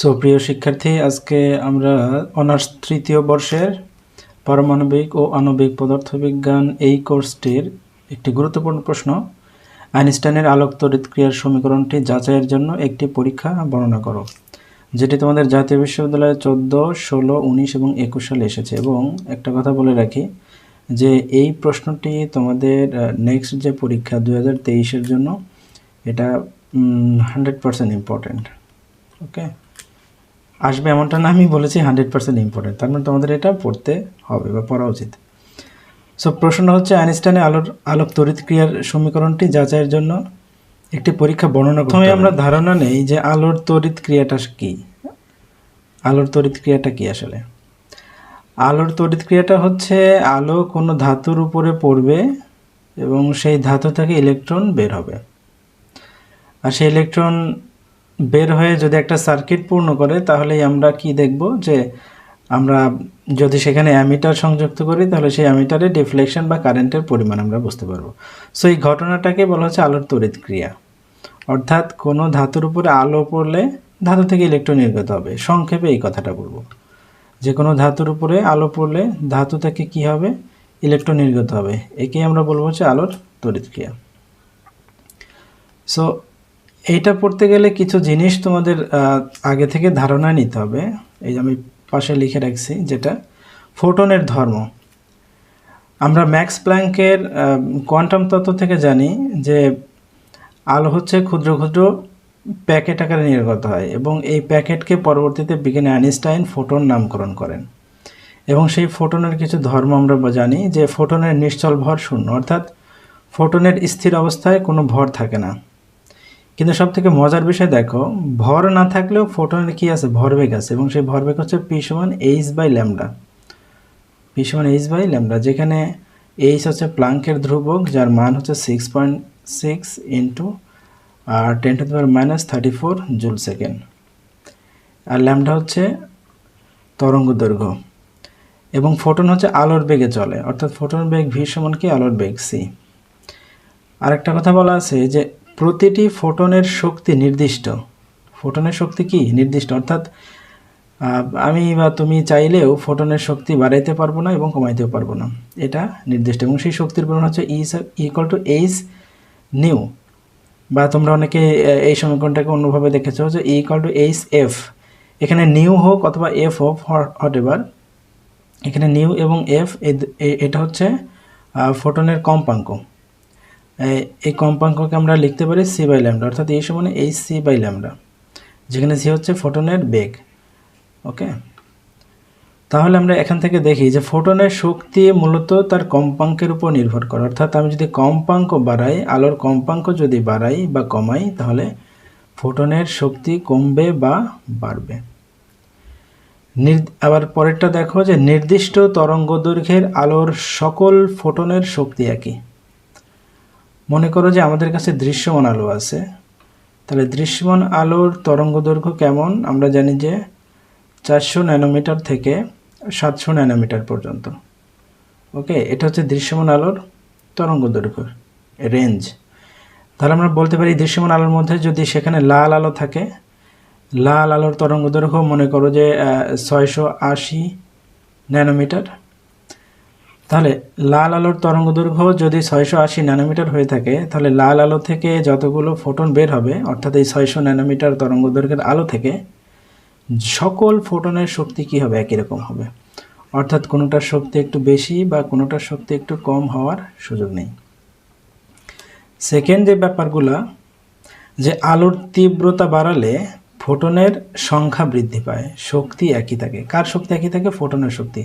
So প্রিয় শিক্ষার্থী, আজকে আমরা অনার্স তৃতীয় বর্ষের পারমাণবিক ও আণবিক পদার্থবিজ্ঞান এই কোর্সটির একটি গুরুত্বপূর্ণ প্রশ্ন। আইনস্টাইনের আলোক তড়িৎ ক্রিয়ার সমীকরণটি যাচাইয়ের জন্য একটি পরীক্ষা বর্ণনা করো, যেটি তোমাদের জাতীয় বিশ্ববিদ্যালয়ে চোদ্দ, ষোলো, উনিশ এবং একুশ সালে এসেছে এবং একটা কথা বলে রাখি যে এই প্রশ্নটি তোমাদের নেক্সট যে পরীক্ষা দু হাজার তেইশের জন্য, এটা হান্ড্রেড পারসেন্ট ইম্পর্ট্যান্ট ওকে আসবে এমনটা না আমি বলেছি হান্ড্রেড পার্সেন্ট ইম্পর্টেন্ট তার মানে তোমাদের এটা পড়তে হবে বা পড়া উচিত। সো প্রশ্ন হচ্ছে আইনস্টাইনের আলোর আলোক তড়িৎ ক্রিয়ার সমীকরণটি যাচাইয়ের জন্য একটি পরীক্ষা বর্ণনা প্রথমে আমরা ধারণা নেই যে আলোর তড়িৎ ক্রিয়াটা কি। আলোর তড়িৎ ক্রিয়াটা কি আসলে? আলোর তড়িৎ ক্রিয়াটা হচ্ছে আলো কোনো ধাতুর উপরে পড়বে এবং সেই ধাতু থেকে ইলেকট্রন বের হবে। আর সেই ইলেকট্রন বের হয়ে যদি একটা সার্কিট পূর্ণ করে, তাহলেই আমরা কি দেখব? যে আমরা যদি সেখানে অ্যামিটার সংযুক্ত করি, তাহলে সেই অ্যামিটারে ডিফ্লেকশন বা কারেন্টের পরিমাণ আমরা বুঝতে পারব। সো এই ঘটনাটাকে বলা হচ্ছে আলোর তড়িৎ ক্রিয়া। অর্থাৎ কোনো ধাতুর উপরে আলো পড়লে ধাতু থেকে ইলেকট্রন নির্গত হবে। সংক্ষেপে এই কথাটা বলব। যে কোনো ধাতুর উপরে আলো পড়লে ধাতু থেকে কি হবে? ইলেকট্রন নির্গত হবে। একেই আমরা বলব হচ্ছে আলোর তড়িৎ ক্রিয়া। সো এইটা পড়তে গেলে কিছু জিনিস তোমাদের আগে থেকে ধারণা নিতে হবে। এই যে আমি পাশে লিখে রাখছি যেটা, ফোটনের ধর্ম। আমরা ম্যাক্স প্ল্যাঙ্কের কোয়ান্টাম তত্ত্ব থেকে জানি যে আলো হচ্ছে ক্ষুদ্র ক্ষুদ্র প্যাকেট আকারে নির্গত হয় এবং এই প্যাকেটকে পরবর্তীতে বিজ্ঞানী আইনস্টাইন ফোটন নামকরণ করেন। এবং সেই ফোটনের কিছু ধর্ম আমরা জানি যে ফোটনের নিশ্চল ভর শূন্য, অর্থাৎ ফোটনের স্থির অবস্থায় কোনো ভর থাকে না। কিন্তু সব থেকে মজার বিষয় দেখো, ভর না থাকলেও ফোটনের কি আছে? ভরবেগ আছে এবং সেই ভরবেগ হচ্ছে পি সমান এইচ বাই ল্যামডা। পি সমান এইচ বাই ল্যামডা, যেখানে এইচ হচ্ছে প্লাঙ্কের ধ্রুবক, যার মান হচ্ছে six point six into R ten to power minus thirty four joule second R lambda হচ্ছে তরঙ্গ দৈর্ঘ্য। এবং ফোটন হচ্ছে আলোর বেগে চলে, অর্থাৎ ফোটন বেগ ভি সমান কি? আলোর বেগ সি আরেকটা কথা বলা আছে যে প্রতিটি ফোটনের শক্তি নির্দিষ্ট। ফোটনের শক্তি কি? নির্দিষ্ট। অর্থাৎ আমি বা তুমি চাইলেও ফোটনের শক্তি বাড়াইতে পারব না এবং কমাইতেও পারব না। এটা নির্দিষ্ট। এবং সেই শক্তির পরিমাণ হচ্ছে is equal to H nu বা তোমরা অনেকে এই সমীকরণটাকে অন্যভাবে দেখেছ যে E equal to H F এখানে নিউ হোক অথবা এফ হোক, হট এভার এখানে নিউ এবং এফ এটা হচ্ছে ফোটনের কম্পাঙ্ক। এই- কম্পাঙ্ককে আমরা লিখতে পারি সি বাই ল্যামডা অর্থাৎ এই সমানে এই সি বাই ল্যামডা যেখানে সি হচ্ছে ফোটনের বেগ ওকে তাহলে আমরা এখান থেকে দেখি যে ফোটনের শক্তি মূলত তার কম্পাঙ্কের উপর নির্ভর করে। অর্থাৎ আমি যদি কম্পাঙ্ক বাড়াই, আলোর কম্পাঙ্ক যদি বাড়াই বা কমাই, তাহলে ফোটনের শক্তি কমবে বা বাড়বে। আবার পরেরটা দেখো যে নির্দিষ্ট তরঙ্গ দৈর্ঘ্যের আলোর সকল ফোটনের শক্তি একই। মনে করো যে আমাদের কাছে দৃশ্যমান আলো আছে। তাহলে দৃশ্যমান আলোর তরঙ্গ দৈর্ঘ্য কেমন? আমরা জানি যে চারশো ন্যানোমিটার থেকে সাতশো ন্যানোমিটার পর্যন্ত। ওকে, এটা হচ্ছে দৃশ্যমান আলোর তরঙ্গ দৈর্ঘ্য রেঞ্জ। তাহলে আমরা বলতে পারি দৃশ্যমান আলোর মধ্যে যদি সেখানে লাল আলো থাকে, লাল আলোর তরঙ্গ দৈর্ঘ্য মনে করো যে ছয়শো আশি ন্যানোমিটার। তাহলে লাল আলোর তরঙ্গ দৈর্ঘ্য যদি ছয়শো আশি ন্যানোমিটার হয়ে থাকে, তাহলে লাল আলো থেকে যতগুলো ফোটন বের হবে, অর্থাৎ এই ছয়শো ন্যানোমিটার তরঙ্গ দৈর্ঘ্যের আলো থেকে, সকল ফোটনের শক্তি কী হবে? একই রকম হবে। অর্থাৎ কোনোটার শক্তি একটু বেশি বা কোনোটার শক্তি একটু কম হওয়ার সুযোগ নেই। সেকেন্ড যে ব্যাপারগুলা, যে আলোর তীব্রতা বাড়ালে ফোটনের সংখ্যা বৃদ্ধি পায়, শক্তি একই থাকে। কার শক্তি একই থাকে? ফোটনের শক্তি।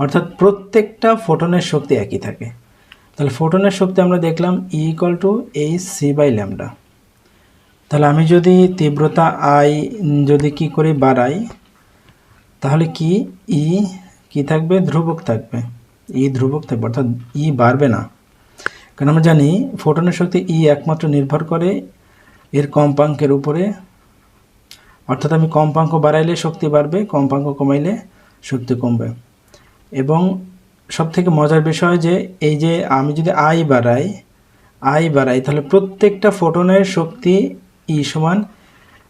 অর্থাৎ প্রত্যেকটা ফোটনের শক্তি একই থাকে। তাহলে ফোটনের শক্তি আমরা দেখলাম E equal to H C by lambda তাহলে আমি যদি তীব্রতা আই যদি কি করে বাড়াই, তাহলে কি ই কি থাকবে? ধ্রুবক থাকবে। ই ধ্রুবক থাকবে, অর্থাৎ ই বাড়বে না। কারণ আমরা জানি ফোটনের শক্তি ই একমাত্র নির্ভর করে এর কম্পাঙ্কের উপরে। অর্থাৎ আমি কম্পাঙ্ক বাড়াইলে শক্তি বাড়বে, কম্পাঙ্ক কমাইলে শক্তি কমবে। এবং সবথেকে মজার বিষয় যে, এই যে আমি যদি আই বাড়াই আই বাড়াই, তাহলে প্রত্যেকটা ফোটনের শক্তি ই সমান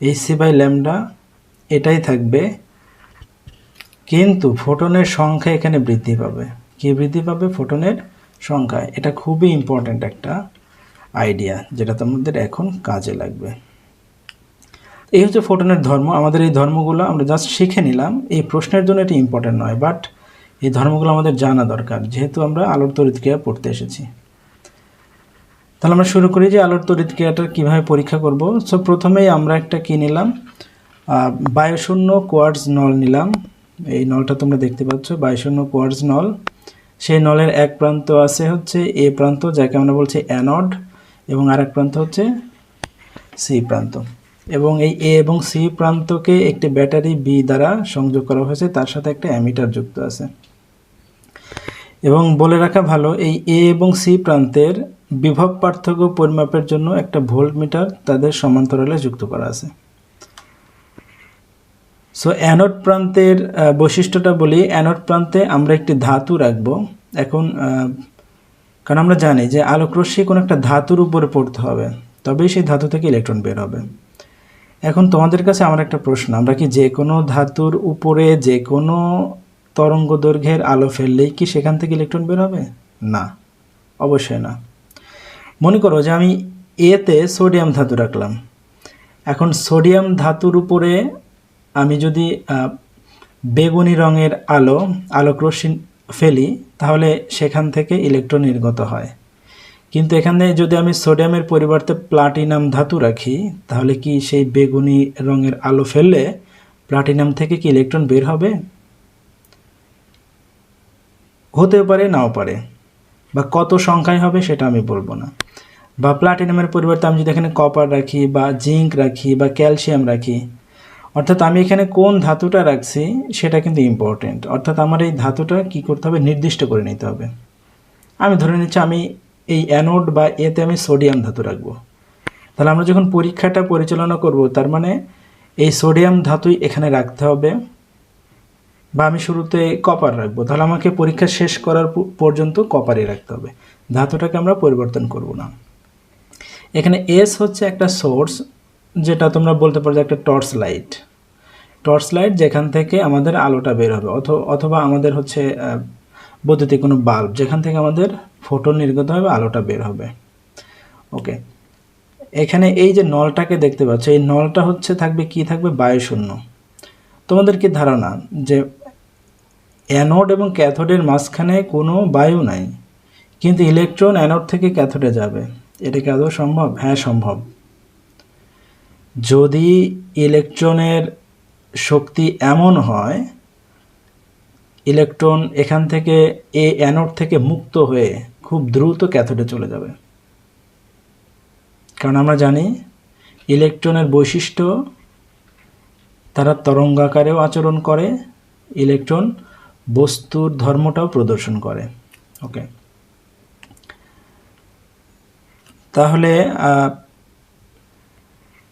এইচ সি বাই ল্যামডা এটাই থাকবে। কিন্তু ফোটনের সংখ্যা এখানে বৃদ্ধি পাবে। কি বৃদ্ধি পাবে? ফোটনের সংখ্যা। এটা খুবই ইম্পর্ট্যান্ট একটা আইডিয়া যেটা তোমাদের এখন কাজে লাগবে। এই হচ্ছে ফোটনের ধর্ম। আমাদের এই ধর্মগুলো আমরা জাস্ট শিখে নিলাম। এই প্রশ্নের জন্য এটি ইম্পর্ট্যান্ট নয় বাট এই ধর্মগুলো আমাদের জানা দরকার, যেহেতু আমরা আলোর তড়িৎক্রিয়া পড়তে এসেছি। তাহলে আমরা শুরু করি যে আলোর তড়িৎক্রিয়াটা কীভাবে পরীক্ষা করব। সো প্রথমেই আমরা একটা কী নিলাম? বায়ুশূন্য কোয়ার্টজ নল নিলাম। এই নলটা তোমরা দেখতে পাচ্ছ, বায়ুশূন্য কোয়ার্টজ নল। সেই নলের এক প্রান্ত আছে হচ্ছে এ প্রান্ত, যাকে আমরা বলছি অ্যানড, এবং আরেক প্রান্ত হচ্ছে সি প্রান্ত। এবং এই এ এবং সি প্রান্তকে একটি ব্যাটারি বি দ্বারা সংযোগ করা হয়েছে, তার সাথে একটা অ্যামিটার যুক্ত আছে। এবং বলে রাখা ভালো, এই এ এবং সি প্রান্তের বিভব পার্থক্য পরিমাপের জন্য একটা ভোল্ট মিটার তাদের সমান্তরালে যুক্ত করা আছে। সো অ্যানোড প্রান্তের বৈশিষ্ট্যটা বলি। অ্যানোড প্রান্তে আমরা একটি ধাতু রাখব। এখন কারণ আমরা জানি যে আলোক রশ্মি কোনো একটা ধাতুর উপরে পড়তে হবে, তবেই সেই ধাতু থেকে ইলেকট্রন বের হবে। এখন তোমাদের কাছে আমার একটা প্রশ্ন। আমরা কি যে কোনো ধাতুর উপরে যে কোনো তরঙ্গ দৈর্ঘ্যের আলো ফেললেই কি সেখান থেকে ইলেকট্রন বের হবে? না, অবশ্যই না। মনে করো যে আমি এতে সোডিয়াম ধাতু রাখলাম। এখন সোডিয়াম ধাতুর উপরে আমি যদি বেগুনি রঙের আলো, আলোক রশ্মি ফেলি, তাহলে সেখান থেকে ইলেকট্রন নির্গত হয়। কিন্তু এখানে যদি আমি সোডিয়ামের পরিবর্তে প্লাটিনাম ধাতু রাখি, তাহলে কি সেই বেগুনি রঙের আলো ফেললে প্লাটিনাম থেকে কি ইলেকট্রন বের হবে? হতে পারে, নাও পারে। বা কত সংখ্যায় হবে সেটা আমি বলব না। বা প্লাটিনামের পরিবর্তে আমি যদি এখানে কপার রাখি বা জিঙ্ক রাখি বা ক্যালসিয়াম রাখি, অর্থাৎ আমি এখানে কোন ধাতুটা রাখছি সেটা কিন্তু ইম্পর্টেন্ট অর্থাৎ আমার এই ধাতুটা কি করতে হবে? নির্দিষ্ট করে নিতে হবে। আমি ধরে নিচ্ছি আমি এই অ্যানোড বা এতে আমি সোডিয়াম ধাতু রাখব। তাহলে আমরা যখন পরীক্ষাটা পরিচালনা করব, তার মানে এই সোডিয়াম ধাতুই এখানে রাখতে হবে। বা আমি শুরুতে কপার রাখব, তাহলে আমাকে পরীক্ষা শেষ করার পর্যন্ত কপারই রাখতে হবে। ধাতুটাকে আমরা পরিবর্তন করব না। এখানে এস হচ্ছে একটা সোর্স যেটা তোমরা বলতে পারো যে একটা টর্চ লাইট টর্চ লাইট যেখান থেকে আমাদের আলোটা বের হবে, অথ- অথবা আমাদের হচ্ছে বৈদ্যুতিক কোনো বাল্ব যেখান থেকে আমাদের ফোটন নির্গত হবে, আলোটা বের হবে। ওকে এখানে এই যে নলটাকে দেখতে পাচ্ছ, এই নলটা হচ্ছে থাকবে কি থাকবে বায়ুশূন্য। তোমাদের কি ধারণা যে অ্যানোড এবং ক্যাথোডের মাঝখানে কোনো বায়ু নাই, কিন্তু ইলেকট্রন অ্যানোড থেকে ক্যাথোডে যাবে। এটা কি আদৌ সম্ভব? হ্যাঁ সম্ভব। যদি ইলেকট্রনের শক্তি এমন হয়, ইলেকট্রন এখান থেকে, এ অ্যানোড থেকে মুক্ত হয়ে খুব দ্রুত ক্যাথোডে চলে যাবে। কারণ আমরা জানি, ইলেকট্রনের বৈশিষ্ট্য, তারা তরঙ্গাকারেও আচরণ করে, ইলেকট্রন বস্তুর ধর্মটাও প্রদর্শন করে। ওকে তাহলে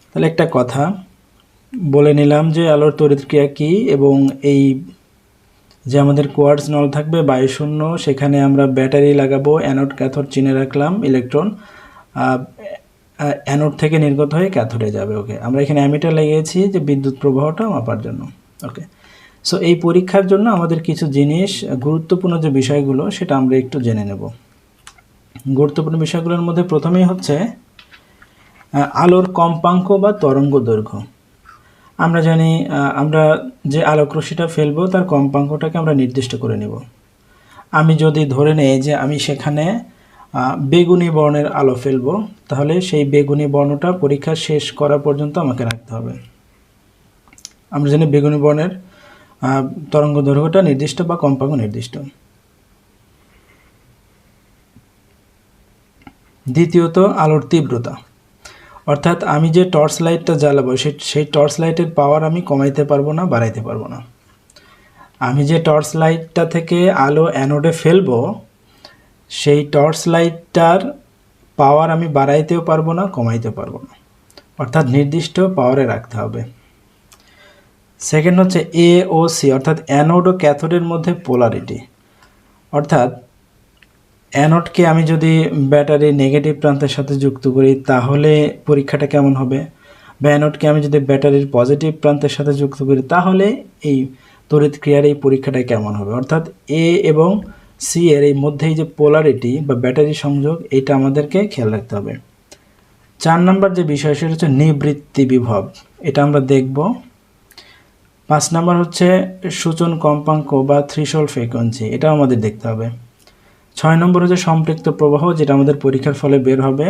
তাহলে একটা কথা। বলে নিলাম যে, আলোর তড়িৎক্রিয়া কী এবং এই যে আমাদের কোয়ার্টজ নল থাকবে, বায়ুশূন্য, সেখানে আমরা ব্যাটারি লাগাবো, অ্যানোড, ক্যাথোড চিনে রাখলাম, ইলেকট্রন। অ্যানোড থেকে নির্গত হয়ে ক্যাথোডে যাবে ওকে আমরা এখানে অ্যামিটার লাগিয়েছি যে বিদ্যুৎ প্রবাহটা মাপার জন্য ওকে সো এই পরীক্ষার জন্য আমাদের কিছু জিনিস, গুরুত্বপূর্ণ যে বিষয়গুলো, সেটা আমরা একটু জেনে নেব। গুরুত্বপূর্ণ বিষয়গুলোর মধ্যে প্রথমেই হচ্ছে আলোর কম্পাঙ্ক বা তরঙ্গ দৈর্ঘ্য। আমরা জানি আমরা যে আলোক রশ্মিটা ফেলব, তার কম্পাঙ্কটাকে আমরা নির্দিষ্ট করে নেব। আমি যদি ধরে নেই যে আমি সেখানে বেগুনি বর্ণের আলো ফেলব, তাহলে সেই বেগুনি বর্ণটা পরীক্ষা শেষ করা পর্যন্ত আমাকে রাখতে হবে। আমরা জানি বেগুনি বর্ণের তরঙ্গ দৈর্ঘ্যটা নির্দিষ্ট বা কম্পাঙ্ক নির্দিষ্ট। দ্বিতীয়ত, আলোর তীব্রতা। অর্থাৎ আমি যে টর্চ লাইটটা জ্বালাবো সেই সেই টর্চ লাইটের পাওয়ার আমি কমাইতে পারব না, বাড়াইতে পারব না। আমি যে টর্চ লাইটটা থেকে আলো অ্যানোডে ফেলব, সেই টর্চ লাইটটার পাওয়ার আমি বাড়াইতেও পারব না কমাইতে পারব না। অর্থাৎ নির্দিষ্ট পাওয়ারে রাখতে হবে। সেকেন্ড হচ্ছে এ ও সি অর্থাৎ অ্যানোড ও ক্যাথোডের মধ্যে পোলারিটি অর্থাৎ অ্যানোডকে আমি যদি ব্যাটারি নেগেটিভ প্রান্তের সাথে যুক্ত করি, তাহলে পরীক্ষাটা কেমন হবে? বা অ্যানোডকে আমি যদি ব্যাটারির পজিটিভ প্রান্তের সাথে যুক্ত করি, তাহলে এই তড়িৎ ক্রিয়ার এই পরীক্ষাটা কেমন হবে? অর্থাৎ এ এবং সি এর এই মধ্যে এই যে পোলারিটি বা ব্যাটারি সংযোগ, এইটা আমাদেরকে খেয়াল রাখতে হবে। চার নম্বর যে বিষয়, সেটা হচ্ছে নিবৃত্তি বিভব। এটা আমরা দেখব। পাঁচ নম্বর হচ্ছে সূচন কম্পাঙ্ক বা থ্রিশল ফ্রিকোয়েন্সি এটাও আমাদের দেখতে হবে। ছয় নম্বর হচ্ছে সম্পৃক্ত প্রবাহ, যেটা আমাদের পরীক্ষার ফলে বের হবে।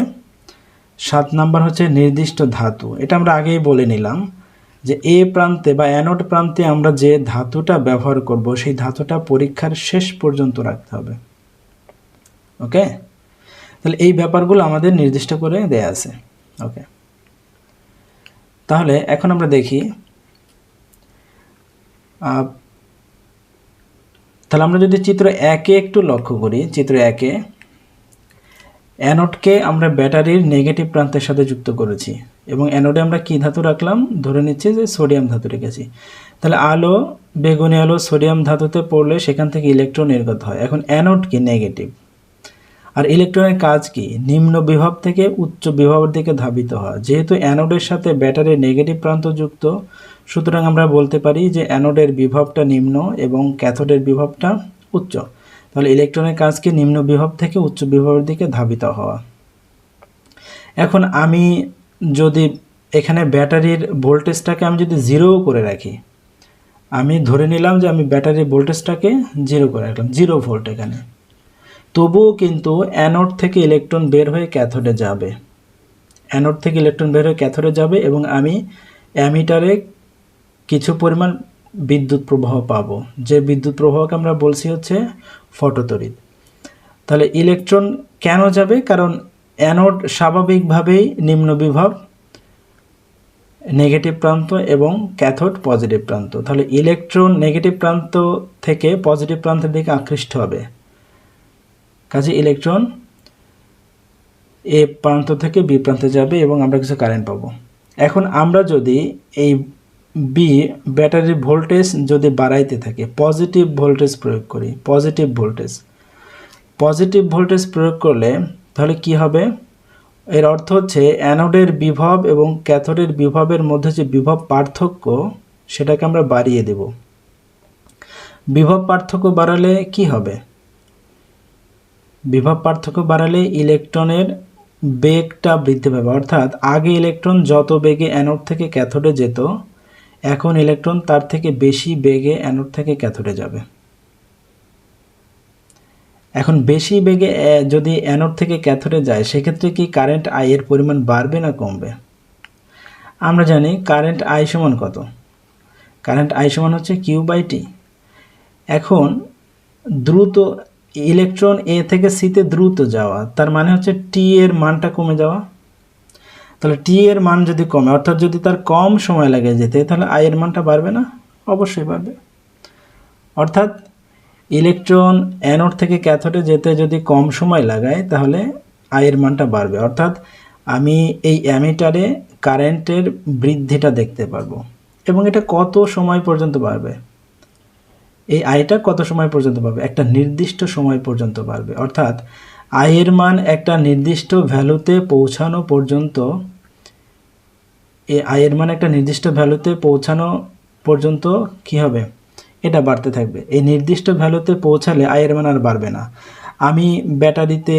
সাত নাম্বার হচ্ছে নির্দিষ্ট ধাতু, এটা আমরা আগেই বলে নিলাম যে এ প্রান্তে বা অ্যানোড প্রান্তে আমরা যে ধাতুটা ব্যবহার করব, সেই ধাতুটা পরীক্ষার শেষ পর্যন্ত রাখতে হবে। ওকে? তাহলে এই ব্যাপারগুলো আমাদের নির্দিষ্ট করে দেয়া আছে। ওকে? তাহলে এখন আমরা দেখি তাহলে আমরা যদি চিত্র একে একটু লক্ষ্য করি, চিত্র একে অ্যানোডকে আমরা ব্যাটারির নেগেটিভ প্রান্তের সাথে যুক্ত করেছি এবং অ্যানোডে আমরা কী ধাতু রাখলাম? ধরে নিচ্ছি যে সোডিয়াম ধাতু রেখেছি। তাহলে আলো, বেগুনি আলো সোডিয়াম ধাতুতে পড়লে সেখান থেকে ইলেকট্রন নির্গত হয়। এখন অ্যানোড কি নেগেটিভ আর ইলেকট্রনের কাজ কি? নিম্ন বিভব থেকে উচ্চ বিভবের দিকে ধাবিত হয়। যেহেতু অ্যানোডের সাথে ব্যাটারির নেগেটিভ প্রান্ত যুক্ত সুতরাং আমরা বলতে পারি যে অ্যানোডের বিভবটা নিম্ন এবং ক্যাথোডের বিভবটা উচ্চ। তাহলে ইলেকট্রনের কাজ কি নিম্ন বিভব থেকে উচ্চ বিভবের দিকে ধাবিত হওয়া। এখন আমি যদি এখানে ব্যাটারির ভোল্টেজটাকে আমি যদি জিরো করে রাখি, আমি ধরে নিলাম যে আমি ব্যাটারির ভোল্টেজটাকে জিরো করে রাখলাম, জিরো ভোল্ট এখানে। তবুও কিন্তু অ্যানোড থেকে ইলেকট্রন বের হয়ে ক্যাথোডে যাবে। অ্যানোড থেকে ইলেকট্রন বের হয়ে ক্যাথোডে যাবে এবং আমি অ্যামিটারে কিছু পরিমাণ বিদ্যুৎ প্রবাহ পাবো। যে বিদ্যুৎ প্রবাহকে আমরা বলছি হচ্ছে ফটোতড়িৎ তাহলে ইলেকট্রন কেন যাবে? কারণ অ্যানোড স্বাভাবিকভাবেই নিম্ন বিভব, নেগেটিভ প্রান্ত এবং ক্যাথোড পজিটিভ প্রান্ত। তাহলে ইলেকট্রন নেগেটিভ প্রান্ত থেকে পজিটিভ প্রান্তের দিকে আকৃষ্ট হবে। কাজে ইলেকট্রন এ প্রান্ত থেকে বি প্রান্তে যাবে এবং আমরা কিছু কারেন্ট পাবো। এখন আমরা যদি এই বি ব্যাটারির ভোল্টেজ যদি বাড়াইতে থাকে পজিটিভ ভোল্টেজ প্রয়োগ করি পজিটিভ ভোল্টেজ পজিটিভ ভোল্টেজ প্রয়োগ করলে তাহলে কি হবে? এর অর্থ হচ্ছে অ্যানোডের বিভব এবং ক্যাথোডের বিভবের মধ্যে যে বিভব পার্থক্য, সেটাকে আমরা বাড়িয়ে দেব। বিভব পার্থক্য বাড়ালে কি হবে? বিভব পার্থক্য বাড়ালে ইলেকট্রনের বেগটা বৃদ্ধি পাবে। অর্থাৎ আগে ইলেকট্রন যত বেগে অ্যানোড থেকে ক্যাথোডে যেত এখন ইলেকট্রন তার থেকে বেশি বেগে অ্যানোড থেকে ক্যাথোডে যাবে। এখন বেশি বেগে যদি অ্যানোড থেকে ক্যাথোডে যায়, সেক্ষেত্রে কি কারেন্ট আই এর পরিমাণ বাড়বে না কমবে? আমরা জানি কারেন্ট আই সমান কত? কারেন্ট আই সমান হচ্ছে কিউ বাই টি এখন দ্রুত, ইলেকট্রন এ থেকে সিতে দ্রুত যাওয়া, তার মানে হচ্ছে টি এর মানটা কমে যাওয়া। তাহলে টি এর মান যদি কমে, অর্থাৎ যদি তার কম সময় লাগে যেতে, তাহলে আই এর মানটা বাড়বে না? অবশ্যই বাড়বে। অর্থাৎ ইলেকট্রন অ্যানোড থেকে ক্যাথোডে যেতে যদি কম সময় লাগায়, তাহলে আয়ের মানটা বাড়বে। অর্থাৎ আমি এই অ্যামিটারে কারেন্টের বৃদ্ধিটা দেখতে পারব। এবং এটা কত সময় পর্যন্ত বাড়বে? এই আয়টা কত সময় পর্যন্ত পাবে একটা নির্দিষ্ট সময় পর্যন্ত পারবে অর্থাৎ আয়ের মান একটা নির্দিষ্ট ভ্যালুতে পৌঁছানো পর্যন্ত এই আয়ের মান একটা নির্দিষ্ট ভ্যালুতে পৌঁছানো পর্যন্ত কি হবে? এটা বাড়তে থাকবে। এই নির্দিষ্ট ভ্যালুতে পৌঁছালে আয়ের মান আর বাড়বে না। আমি ব্যাটারিতে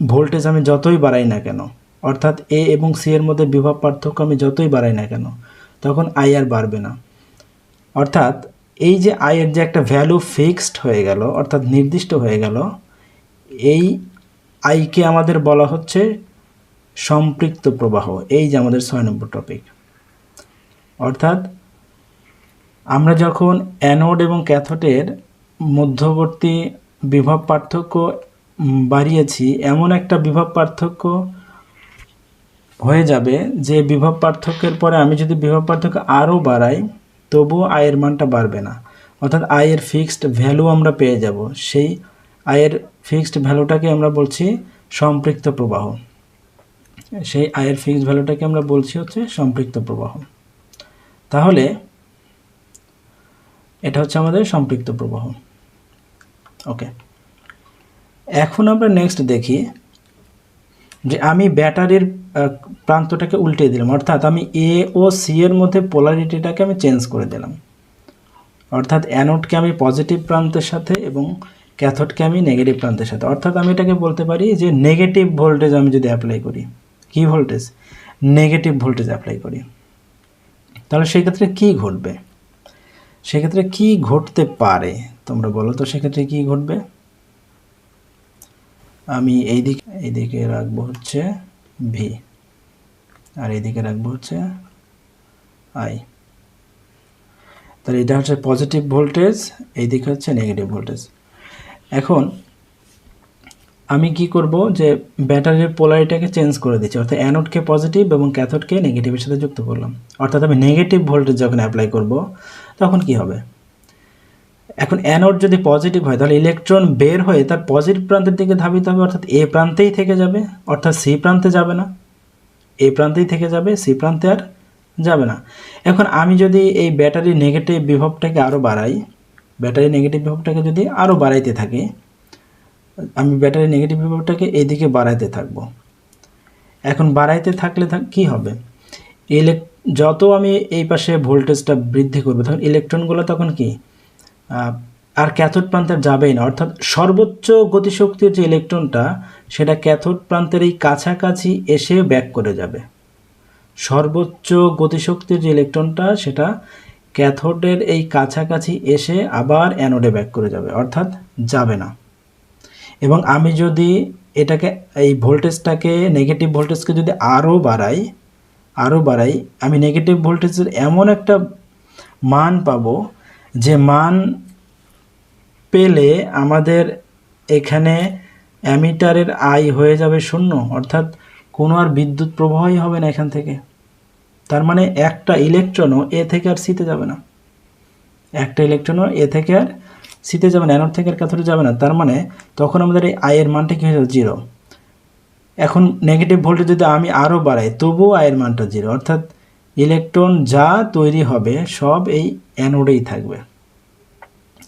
ভোল্টেজ আমি যতই বাড়াই না কেন, অর্থাৎ এ এবং সি এর মধ্যে বিভব পার্থক্য আমি যতই বাড়াই না কেন, তখন আই আর বাড়বে না। অর্থাৎ এই যে আয়ের যে একটা ভ্যালু ফিক্সড হয়ে গেল, অর্থাৎ নির্দিষ্ট হয়ে গেল এই আইকে আমাদের বলা হচ্ছে সম্পৃক্ত প্রবাহ, এই যে আমাদের ছয় নম্বর টপিক অর্থাৎ আমরা যখন অ্যানোড এবং ক্যাথোডের মধ্যবর্তী বিভব পার্থক্য বাড়িয়েছি, এমন একটা বিভব পার্থক্য হয়ে যাবে যে বিভব পার্থক্যের পরে আমি যদি বিভব পার্থক্য আরও বাড়াই, তবুও আয়ের মানটা বাড়বে না। অর্থাৎ আয়ের ফিক্সড ভ্যালু আমরা পেয়ে যাব, সেই আয়ের ফিক্সড ভ্যালুটাকে আমরা বলছি সম্পৃক্ত প্রবাহ। সেই আয়ের ফিক্সড ভ্যালুটাকে আমরা বলছি হচ্ছে সম্পৃক্ত প্রবাহ। তাহলে এটা হচ্ছে আমাদের সম্পৃক্ত প্রবাহ। ওকে এখন আমরা নেক্সট দেখি যে আমি ব্যাটারির প্রান্তটাকে উল্টে দিলাম। অর্থাৎ আমি এ ও সি এর মধ্যে পোলারিটিটাকে আমি চেঞ্জ করে দিলাম। অর্থাৎ অ্যানোডকে আমি পজিটিভ প্রান্তের সাথে এবং ক্যাথোডকে আমি নেগেটিভ প্রান্তের সাথে। অর্থাৎ আমি এটাকে বলতে পারি যে নেগেটিভ ভোল্টেজ আমি যদি অ্যাপ্লাই করি, কি ভোল্টেজ নেগেটিভ ভোল্টেজ অ্যাপ্লাই করি। তাহলে সেক্ষেত্রে কি ঘটবে? সেক্ষেত্রে কি ঘটতে পারে? তোমরা বলো তো সেক্ষেত্রে কি ঘটবে? আমি এই দিকে এইদিকে রাখব হচ্ছে ভি আর এইদিকে রাখব হচ্ছে আই তাহলে এটা হচ্ছে পজিটিভ ভোল্টেজ এইদিকে হচ্ছে নেগেটিভ ভোল্টেজ এখন আমি কি করব যে ব্যাটারির পোলারিটাকে চেঞ্জ করে দিচ্ছি, অর্থাৎ অ্যানোডকে পজিটিভ এবং ক্যাথোডকে নেগেটিভের সাথে যুক্ত করলাম। অর্থাৎ আমি নেগেটিভ ভোল্টেজ যখন অ্যাপ্লাই করব, তখন কি হবে? এখন অ্যানোড যদি পজিটিভ হয়, তাহলে ইলেকট্রন বের হয়ে তার পজিটিভ প্রান্তের দিকে ধাবিত হবে, অর্থাৎ এ প্রান্তেই থেকে যাবে, অর্থাৎ সি প্রান্তে যাবে না। এ প্রান্তেই থেকে যাবে, সি প্রান্তে আর যাবে না। এখন আমি যদি এই ব্যাটারি নেগেটিভ বিভবটাকে আরও বাড়াই ব্যাটারি নেগেটিভ বিভবটাকে যদি আরও বাড়াইতে থাকি, আমি ব্যাটারি নেগেটিভ বিভবটাকে এদিকে বাড়াইতে থাকব। এখন বাড়াইতে থাকলে থাক, কী হবে? ইলেক যত আমি এই পাশে ভোল্টেজটা বৃদ্ধি করব, তখন ইলেকট্রনগুলো তখন কি? আর ক্যাথোড প্রান্তে যাবেই না। অর্থাৎ সর্বোচ্চ গতিশক্তির যে ইলেকট্রনটা সেটা ক্যাথোড প্রান্তের এই কাছাকাছি এসে ব্যাক করে যাবে। সর্বোচ্চ গতিশক্তির যে ইলেকট্রনটা সেটা ক্যাথোডের এই কাছাকাছি এসে আবার অ্যানোডে ব্যাক করে যাবে, অর্থাৎ যাবে না। এবং আমি যদি এটাকে, এই ভোল্টেজটাকে নেগেটিভ ভোল্টেজকে যদি আরও বাড়াই আরও বাড়াই, আমি নেগেটিভ ভোল্টেজের এমন একটা মান পাবো যে মান পেলে আমাদের এখানে অ্যামিটারের আই হয়ে যাবে শূন্য, অর্থাৎ কোনো আর বিদ্যুৎ প্রবাহই হবে না এখান থেকে। তার মানে একটা ইলেকট্রনও এ থেকে আর সিতে যাবে না। একটা ইলেকট্রনও এ থেকে আর সিতে যাবে না অ্যানোড থেকে আর ক্যাথোডে যাবে না। তার মানে তখন আমাদের এই আয়ের মানটা কী হয়ে যাবে? জিরো এখন নেগেটিভ ভোল্টেজ যদি আমি আরও বাড়াই, তবুও আয়ের মানটা জিরো অর্থাৎ ইলেকট্রন যা তৈরি হবে, সব এই অ্যানোডেই থাকবে।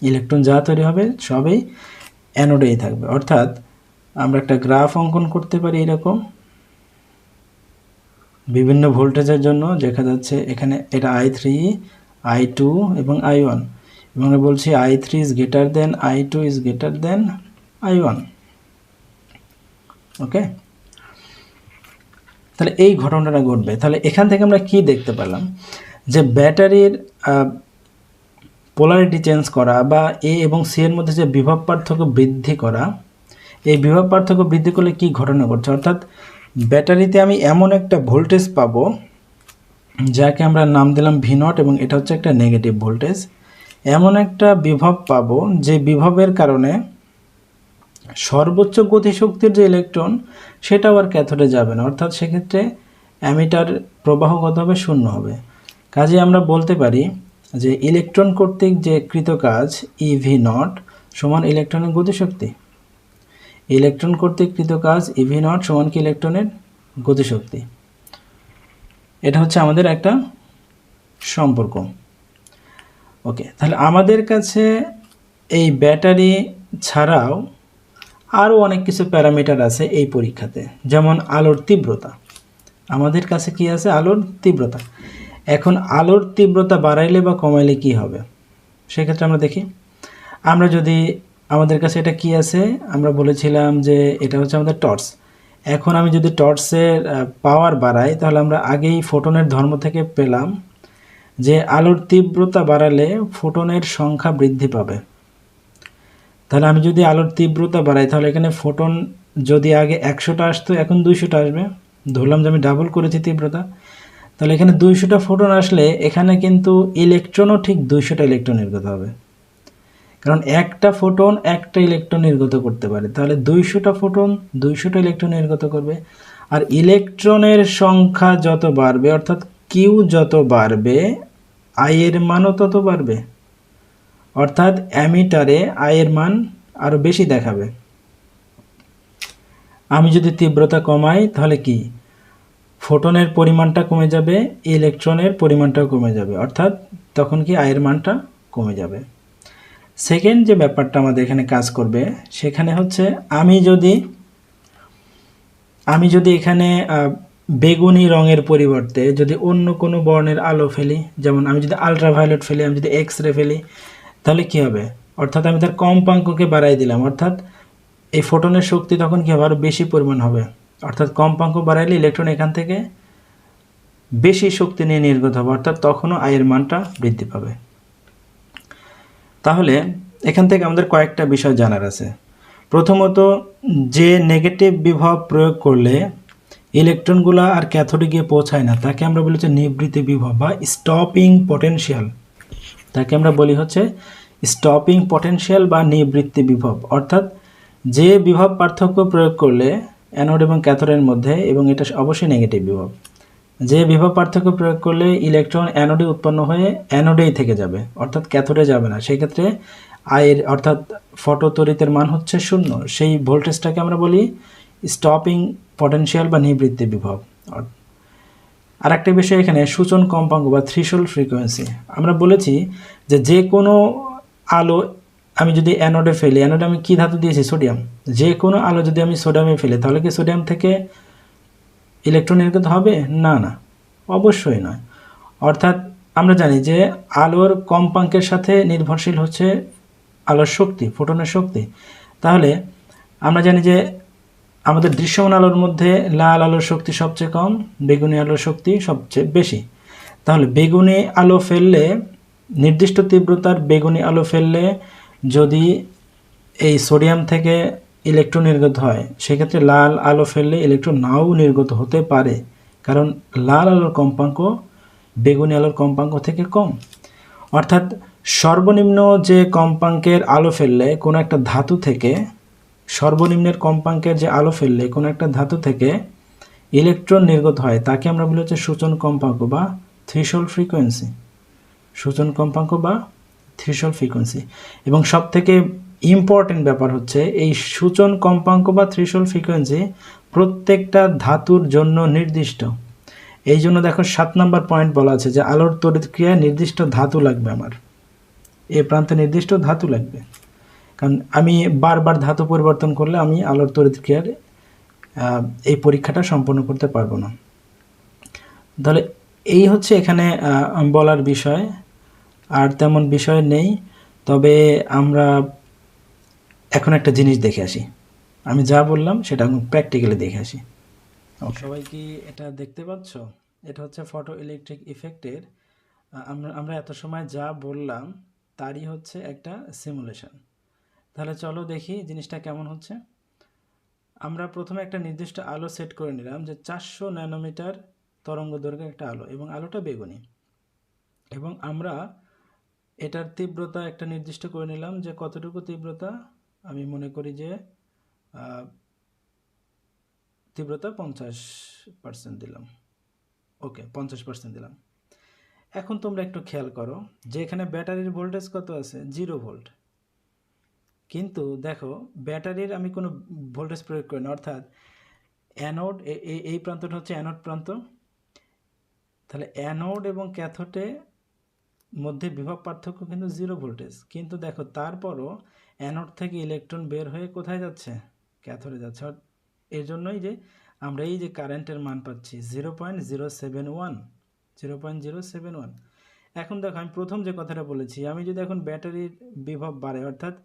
ইলেকট্রন যা তৈরি হবে সবই অ্যানোডেই থাকবে। অর্থাৎ আমরা একটা গ্রাফ অঙ্কন করতে পারি এরকম। বিভিন্ন ভোল্টেজের জন্য দেখা যাচ্ছে এখানে এটা আই থ্রি আই টু এবং আই ওয়ান এবং আমরা বলছি I three is greater than I two is greater than I one okay তাহলে এই ঘটনাটা ঘটবে। তাহলে এখান থেকে আমরা কি দেখতে পেলাম? যে ব্যাটারির পোলারিটি চেঞ্জ করা বা এ এবং সি এর মধ্যে যে বিভব পার্থক্য বৃদ্ধি করা, এই বিভব পার্থক্য বৃদ্ধি করলে কি ঘটনা ঘটছে? অর্থাৎ ব্যাটারিতে আমি এমন একটা ভোল্টেজ পাবো, যাকে আমরা নাম দিলাম ভি নট এবং এটা হচ্ছে একটা নেগেটিভ ভোল্টেজ। এমন একটা বিভব পাব, যে বিভবের কারণে সর্বোচ্চ গতিশক্তির যে ইলেকট্রন সেটাও আর ক্যাথোডে যাবে না। অর্থাৎ সেক্ষেত্রে অ্যামিটার প্রবাহ কত হবে শূন্য হবে। কাজে আমরা বলতে পারি যে ইলেকট্রন কর্তৃক যে কৃত কাজ ইভি নট সমান ইলেকট্রনের গতিশক্তি। ইলেকট্রন কর্তৃক কৃত কাজ ইভি নট সমান কি ইলেকট্রনের গতিশক্তি? এটা হচ্ছে আমাদের একটা সম্পর্ক। ওকে, তাহলে আমাদের কাছে এই ব্যাটারি ছাড়াও আরও অনেক কিছু প্যারামিটার আছে এই পরীক্ষাতে, যেমন আলোর তীব্রতা। আমাদের কাছে কি আছে? আলোর তীব্রতা। এখন আলোর তীব্রতা বাড়াইলে বা কমাইলে কি হবে? সেক্ষেত্রে আমরা দেখি। আমরা যদি আমাদের কাছে এটা কি আছে? আমরা বলেছিলাম যে এটা হচ্ছে আমাদের টর্চ এখন আমি যদি টর্চের পাওয়ার বাড়াই, তাহলে আমরা আগেই ফোটনের ধর্ম থেকে পেলাম যে আলোর তীব্রতা বাড়ালে ফোটনের সংখ্যা বৃদ্ধি পাবে। তাহলে আমি যদি আলোর তীব্রতা বাড়াই, তাহলে এখানে ফোটন যদি আগে একশোটা আসতো, এখন দুইশোটা আসবে। ধরলাম যে আমি ডাবল করেছি তীব্রতা। তাহলে এখানে দুইশোটা ফোটন আসলে এখানে কিন্তু ইলেকট্রনও ঠিক দুইশোটা ইলেকট্রন নির্গত হবে। কারণ একটা ফোটন একটা ইলেকট্রন নির্গত করতে পারে। তাহলে দুইশোটা ফোটন দুইশোটা ইলেকট্রন নির্গত করবে। আর ইলেকট্রনের সংখ্যা যত বাড়বে, অর্থাৎ কিউ যত বাড়বে আয়ের মানও তত বাড়বে। অর্থাৎ অ্যামিটারে আয়ের মান আরও বেশি দেখাবে। আমি যদি তীব্রতা কমাই, তাহলে কি? ফোটনের পরিমাণটা কমে যাবে, ইলেকট্রনের পরিমাণটাও কমে যাবে। অর্থাৎ তখন কি আয়ের মানটা কমে যাবে। সেকেন্ড যে ব্যাপারটা আমাদের এখানে কাজ করবে, সেখানে হচ্ছে আমি যদি আমি যদি এখানে বেগুনি রঙের পরিবর্তে যদি অন্য কোনো বর্ণের আলো ফেলি, যেমন আমি যদি আলট্রাভায়োলেট ফেলি, আমি যদি এক্স রে ফেলি, তাহলে কী হবে? অর্থাৎ আমি তার কম্পাঙ্ককে বাড়াই দিলাম। অর্থাৎ এই ফোটনের শক্তি তখন কী হবে? আরও বেশি পরিমাণ হবে। অর্থাৎ কম্পাঙ্ক বাড়াইলে ইলেকট্রন এখান থেকে বেশি শক্তি নিয়ে নির্গত হবে। অর্থাৎ তখনও আয়ের মানটা বৃদ্ধি পাবে। তাহলে এখান থেকে আমাদের কয়েকটা বিষয় জানার আছে। প্রথমত, যে নেগেটিভ বিভব প্রয়োগ করলে ইলেকট্রনগুলো আর ক্যাথোডে গিয়ে পৌঁছায় না, তাকে আমরা বলি হচ্ছে নিবৃত্তি বিভব বা স্টপিং পটেনশিয়াল তাকে আমরা বলি হচ্ছে স্টপিং পটেনশিয়াল বা নিবৃত্তি বিভব। অর্থাৎ যে বিভব পার্থক্য প্রয়োগ করলে অ্যানোড এবং ক্যাথোডের মধ্যে এবং এটা অবশ্যই নেগেটিভ বিভব। যে বিভব পার্থক্য প্রয়োগ করলে ইলেকট্রন অ্যানোডে উৎপন্ন হয়ে অ্যানোডেই থেকে যাবে, অর্থাৎ ক্যাথোডে যাবে না। সেই ক্ষেত্রে আয়ের অর্থাৎ ফটো তরিতের মান হচ্ছে শূন্য। সেই ভোল্টেজটাকে আমরা বলি স্টপিং পটেনশিয়াল বা নিবৃত্তি বিভব। অর- আর একটা বিষয় এখানে, সূচন কম্পাঙ্ক বা থ্রিশোল ফ্রিকোয়েন্সি আমরা বলেছি যে যে কোনো আলো আমি যদি অ্যানোডে ফেলি, অ্যানোডে আমি কী ধাতু দিয়েছি? সোডিয়াম। যে কোনো আলো যদি আমি সোডিয়ামে ফেলি, তাহলে কি সোডিয়াম থেকে ইলেকট্রন নির্গত হবে? না না। অবশ্যই নয়। অর্থাৎ আমরা জানি যে আলোর কম্পাঙ্কের সাথে নির্ভরশীল হচ্ছে আলোর শক্তি, ফোটনের শক্তি। তাহলে আমরা জানি যে আমাদের দৃশ্যমান আলোর মধ্যে লাল আলোর শক্তি সবচেয়ে কম, বেগুনি আলোর শক্তি সবচেয়ে বেশি। তাহলে বেগুনি আলো ফেললে, নির্দিষ্ট তীব্রতার বেগুনি আলো ফেললে যদি এই সোডিয়াম থেকে ইলেকট্রন নির্গত হয়, সেক্ষেত্রে লাল আলো ফেললে ইলেকট্রন নাও নির্গত হতে পারে, কারণ লাল আলোর কম্পাঙ্ক বেগুনি আলোর কম্পাঙ্ক থেকে কম। অর্থাৎ সর্বনিম্ন যে কম্পাঙ্কের আলো ফেললে কোনো একটা ধাতু থেকে, সর্বনিম্নের কম্পাঙ্কের যে আলো ফেললে কোনো একটা ধাতু থেকে ইলেকট্রন নির্গত হয়, তাকে আমরা বলি হচ্ছে সূচন কম্পাঙ্ক বা থ্রিশোল ফ্রিকোয়েন্সি সূচন কম্পাঙ্ক বা থ্রিশোল ফ্রিকোয়েন্সি এবং সব থেকে ইম্পর্টেন্ট ব্যাপার হচ্ছে এই সূচন কম্পাঙ্ক বা থ্রিশোল ফ্রিকোয়েন্সি প্রত্যেকটা ধাতুর জন্য নির্দিষ্ট। এই জন্য দেখো সাত নম্বর পয়েন্ট বলা আছে যে আলোর তড়িৎ ক্রিয়ায় নির্দিষ্ট ধাতু লাগবে আমার। এ প্রান্তে নির্দিষ্ট ধাতু লাগবে। কারণ আমি বারবার ধাতু পরিবর্তন করলে আমি আলোর তড়িৎ ক্রিয়ার এই পরীক্ষাটা সম্পন্ন করতে পারব না। তাহলে এই হচ্ছে এখানে বলার বিষয়। আর তেমন বিষয় নেই। তবে আমরা এখন একটা জিনিস দেখে আসি। আমি যা বললাম সেটা প্র্যাকটিক্যালি দেখে আসি। সবাই কি এটা দেখতে পাচ্ছ? এটা হচ্ছে ফটো ইলেকট্রিক ইফেক্টের আমরা আমরা এত সময় যা বললাম তারই হচ্ছে একটা সিমুলেশন তাহলে চলো দেখি জিনিসটা কেমন হচ্ছে। আমরা প্রথমে একটা নির্দিষ্ট আলো সেট করে নিলাম যে চারশো ন্যানোমিটার তরঙ্গ দৈর্ঘ্যের একটা আলো এবং আলোটা বেগুনি। এবং আমরা এটার তীব্রতা একটা নির্দিষ্ট করে নিলাম যে কতটুকু তীব্রতা? আমি মনে করি যে তীব্রতা পঞ্চাশ পার্সেন্ট দিলাম। ওকে, পঞ্চাশ পার্সেন্ট দিলাম। এখন তোমরা একটু খেয়াল করো যে এখানে ব্যাটারির ভোল্টেজ কত আছে? Zero volt. কিন্তু দেখো, ব্যাটারির আমি কোনো ভোল্টেজ প্রয়োগ করি না। অর্থাৎ অ্যানোড এই প্রান্তটা হচ্ছে অ্যানোড প্রান্ত। তাহলে অ্যানোড এবং ক্যাথোডে মধ্যে বিভব পার্থক্য কিন্তু জিরো ভোল্টেজ। কিন্তু দেখো, তারপরও অ্যানোড থেকে ইলেকট্রন বের হয়ে কোথায় যাচ্ছে? ক্যাথোডে যাচ্ছে। এর জন্যই যে আমরা এই যে কারেন্টের মান পাচ্ছি zero point zero seven one zero point zero seven one এখন দেখো, আমি প্রথম যে কথাটা বলেছি, আমি যদি এখন ব্যাটারির বিভব বাড়াই, অর্থাৎ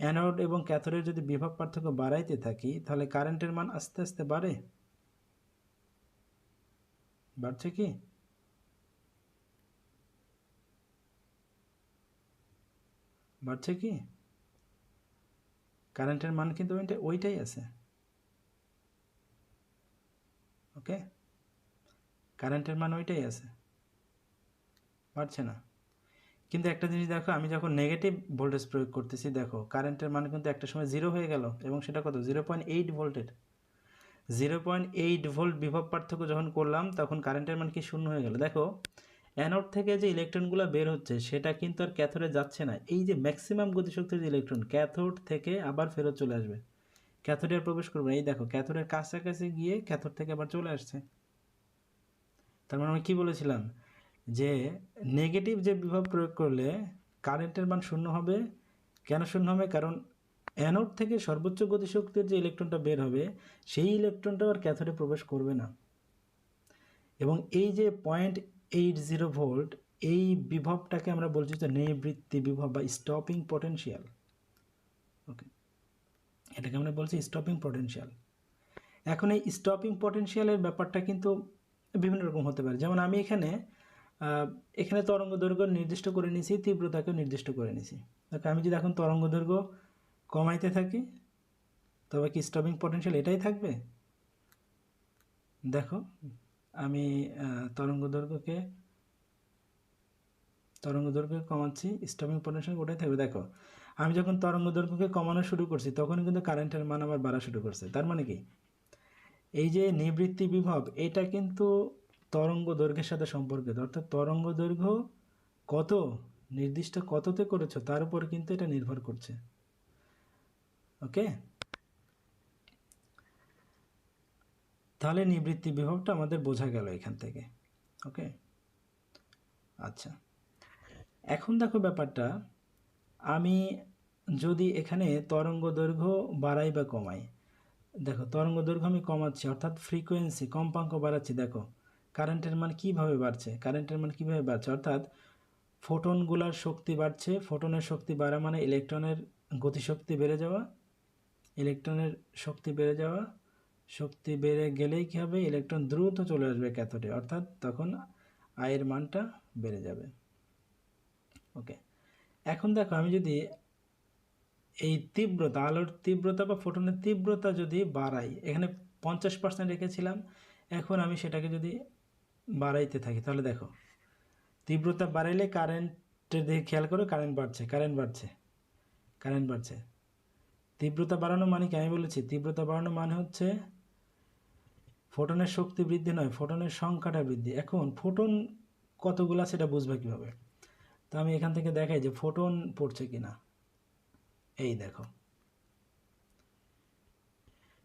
অ্যানোড এবং ক্যাথোডের যদি বিভব পার্থক্য বাড়াইতে থাকি, তাহলে কারেন্টের মান আস্তে আস্তে বাড়ে। বাড়ছে কি? বাড়ছে কি? কারেন্টের মান কিন্তু ওইটা, ওইটাই আছে। ওকে? কারেন্টের মান ওইটাই আছে। পারছে না? কিন্তু একটা জিনিস দেখো, আমি যখন নেগেটিভ ভোল্টেজ প্রয়োগ করতেছি, দেখো, কারেন্টের মান কিন্তু একটা সময় জিরো হয়ে গেল, এবং সেটা কত? জিরো পয়েন্ট এইট ভোল্টের জিরো পয়েন্ট এইট ভোল্ট বিভব পার্থক্য যখন করলাম, তখন কারেন্টের মান কি শূন্য হয়ে গেল? দেখো অ্যানোড থেকে যে ইলেকট্রনগুলো বের হচ্ছে, সেটা কিন্তু আর ক্যাথোডে যাচ্ছে না। এই যে ম্যাক্সিমাম গতিশক্তির যে ইলেকট্রন ক্যাথোড থেকে আবার ফেরত চলে আসবে। ক্যাথোডে আর প্রবেশ করবে এই দেখো ক্যাথোডের কাছাকাছি গিয়ে ক্যাথোড থেকে আবার চলে আসছে। তার মানে আমি কী বলেছিলাম? যে নেগেটিভ যে বিভব প্রয়োগ করলে কারেন্টের মান শূন্য হবে। কেন শূন্য হবে? কারণ অ্যানোড থেকে সর্বোচ্চ গতিশক্তির যে ইলেকট্রনটা বের হবে, সেই ইলেকট্রনটা আর ক্যাথোডে প্রবেশ করবে না। এবং এই যে পয়েন্ট এইট জিরো ভোল্ট, এই বিভবটাকে আমরা বলছি যে নিবৃত্তি বিভব বা স্টপিং পটেনশিয়াল ওকে এটাকে আমরা বলছি স্টপিং পটেনশিয়াল এখন এই স্টপিং পটেনশিয়ালের ব্যাপারটা কিন্তু বিভিন্ন রকম হতে পারে। যেমন আমি এখানে এখানে তরঙ্গ দৈর্ঘ্য নির্দিষ্ট করে নিয়েছি তীব্রতাকেও নির্দিষ্ট করে দেখো, আমি যদি এখন তরঙ্গ দৈর্ঘ্য কমাইতে থাকি, তবে কি স্টপিং পটেনশিয়াল এটাই থাকবে? দেখো। আমি তরঙ্গ দৈর্ঘ্যকে তরঙ্গ দৈর্ঘ্য কমাচ্ছি স্টপিং পটেনশিয়াল ওটাই থাকবে দেখো, আমি যখন তরঙ্গ দৈর্ঘ্যকে কমানো শুরু করছি তখন কিন্তু কারেন্টের মান আবার বাড়া শুরু করছে, তার মানে কি? এই যে নিবৃত্তি বিভব, এটা কিন্তু তরঙ্গ দৈর্ঘ্যের সাথে সম্পর্কিত, অর্থাৎ তরঙ্গ দৈর্ঘ্য কত, নির্দিষ্ট কততে করেছ, তার উপর কিন্তু এটা নির্ভর করছে ওকে তাহলে নিবৃত্তি বিভবটা আমাদের বোঝা গেল এখান থেকে। ওকে? আচ্ছা। এখন দেখো ব্যাপারটা। আমি যদি এখানে তরঙ্গ দৈর্ঘ্য বাড়াই বা কমাই, দেখো তরঙ্গ দৈর্ঘ্য আমি কমাচ্ছি, অর্থাৎ ফ্রিকোয়েন্সি কম্পাঙ্ক বাড়াচ্ছি, দেখো। কারেন্টের মান কীভাবে বাড়ছে? কারেন্টের মান কীভাবে বাড়ছে? অর্থাৎ ফোটনগুলার শক্তি বাড়ছে ফোটনের শক্তি বাড়া মানে ইলেকট্রনের গতিশক্তি বেড়ে যাওয়া ইলেকট্রনের শক্তি বেড়ে যাওয়া শক্তি বেড়ে গেলেই কী হবে? ইলেকট্রন দ্রুত চলে আসবে ক্যাথোডে। অর্থাৎ তখন আয়ের মানটা বেড়ে যাবে। ওকে। এখন দেখো, আমি যদি এই তীব্রতা, আলোর তীব্রতা বা ফোটনের তীব্রতা যদি বাড়াই, এখানে পঞ্চাশ পার্সেন্ট রেখেছিলাম, এখন আমি সেটাকে যদি বাড়াইতে থাকি, তাহলে দেখো, তীব্রতা বাড়াইলে কারেন্টের দিকে খেয়াল করো, কারেন্ট বাড়ছে কারেন্ট বাড়ছে কারেন্ট বাড়ছে। তীব্রতা বাড়ানো মানে কি? আমি বলেছি, তীব্রতা বাড়ানো মানে হচ্ছে ফোটনের শক্তি বৃদ্ধি নয়, ফোটনের সংখ্যাটা বৃদ্ধি। এখন ফোটন কতগুলো সেটা বুঝবে কীভাবে? তো আমি এখান থেকে দেখাই যে ফোটন পড়ছে কিনা। এই দেখো।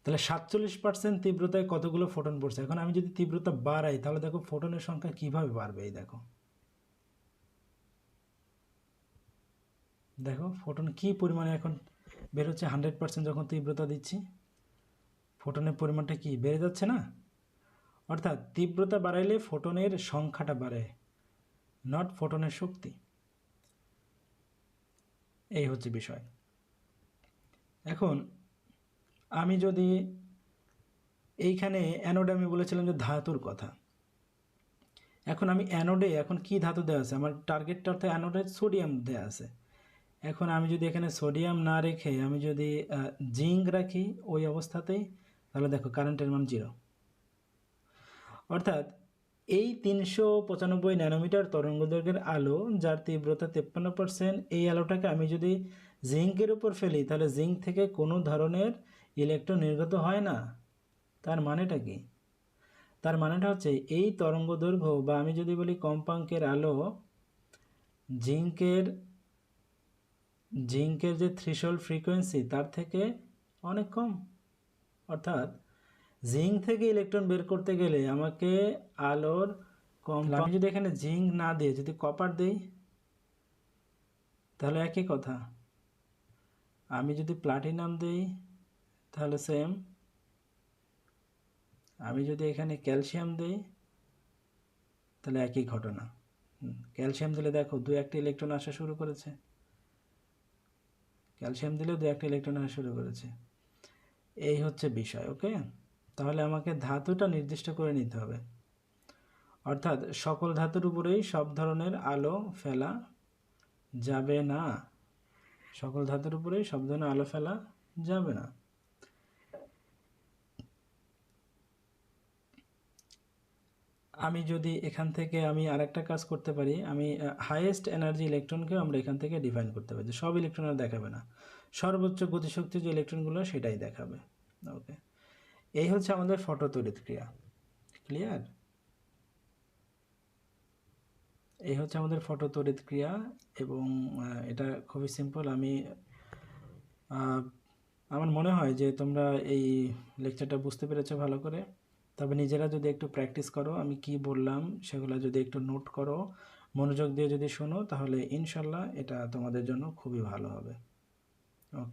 তাহলে সাতচল্লিশ পার্সেন্ট তীব্রতায় কতগুলো ফোটন পড়ছে? এখন আমি যদি তীব্রতা বাড়াই, তাহলে দেখো ফোটনের সংখ্যা কীভাবে বাড়বে? এই দেখো। দেখো, ফোটন কি পরিমাণে এখন বের হচ্ছে? হান্ড্রেড পার্সেন্ট যখন তীব্রতা দিচ্ছি। ফোটনের পরিমাণটা কি বেড়ে যাচ্ছে না? অর্থাৎ তীব্রতা বাড়াইলে ফোটনের সংখ্যাটা বাড়ে নট ফোটনের শক্তি। এই হচ্ছে বিষয়। এখন আমি যদি এইখানে অ্যানোডে আমি বলেছিলাম যে ধাতুর কথা, এখন আমি অ্যানোডে এখন কি ধাতু দেওয়া আছে? আমার টার্গেটটা অর্থাৎ অ্যানোডে সোডিয়াম দেওয়া আছে। এখন আমি যদি এখানে সোডিয়াম না রেখে আমি যদি জিঙ্ক রাখি ওই অবস্থাতেই তাহলে দেখো কারেন্টের মান জিরো অর্থাৎ এই তিনশো পঁচানব্বই ন্যানোমিটার তরঙ্গ দৈর্ঘ্যের আলো যার তীব্রতা তেপ্পান্ন পার্সেন্ট এই আলোটাকে আমি যদি জিঙ্কের উপর ফেলি, তাহলে জিঙ্ক থেকে কোনো ধরনের ইলেকট্রন নির্গত হয় না। তার মানেটা কি? তার মানেটা হচ্ছে এই তরঙ্গ দৈর্ঘ্য বা আমি যদি বলি কম্পাঙ্কের আলো জিঙ্কের জিঙ্কের যে থ্রিশল ফ্রিকোয়েন্সি তার থেকে অনেক কম। অর্থাৎ জিঙ্ক থেকে ইলেকট্রন বের করতে গেলে আমাকে আলোর কম আমি যদি এখানে জিঙ্ক না দিয়ে যদি কপার দিই তাহলে একই কথা। আমি যদি প্লাটিনাম দিই তাহলে সেম আমি যদি এখানে ক্যালসিয়াম দিই তাহলে একই ঘটনা। ক্যালসিয়াম দিলে দেখো দু একটা ইলেকট্রন আসা শুরু করেছে। ক্যালসিয়াম দিলেও দু একটা ইলেকট্রন আসা শুরু করেছে। এই হচ্ছে বিষয়, ওকে? তাহলে আমাকে ধাতুটা নির্দিষ্ট করে নিতে হবে। অর্থাৎ সকল ধাতুর উপরেই সব ধরনের আলো, ফেলা যাবে না। সকল ধাতুর উপরেই সব ধরনের আলো, ফেলা যাবে না। আমি যদি এখান থেকে আমি আরেকটা কাজ করতে পারি, আমি হাইয়েস্ট এনার্জি ইলেকট্রনকেও আমরা এখান থেকে ডিফাইন করতে পারি সব ইলেকট্রন আর দেখাবে না। সর্বোচ্চ গতিশক্তি যে ইলেকট্রনগুলো, সেটাই দেখাবে। ওকে এই হচ্ছে আমাদের ফটো তড়িৎ ক্রিয়া ক্লিয়ার এই হচ্ছে আমাদের ফটো তড়িৎ ক্রিয়া এবং এটা খুবই সিম্পল আমি আমার মনে হয় যে তোমরা এই লেকচারটা বুঝতে পেরেছ ভালো করে। তবে নিজেরা যদি একটু প্র্যাকটিস করো, আমি কি বললাম সেগুলো যদি একটু নোট করো, মনোযোগ দিয়ে যদি শোনো, তাহলে ইনশাল্লাহ এটা তোমাদের জন্য খুবই ভালো হবে।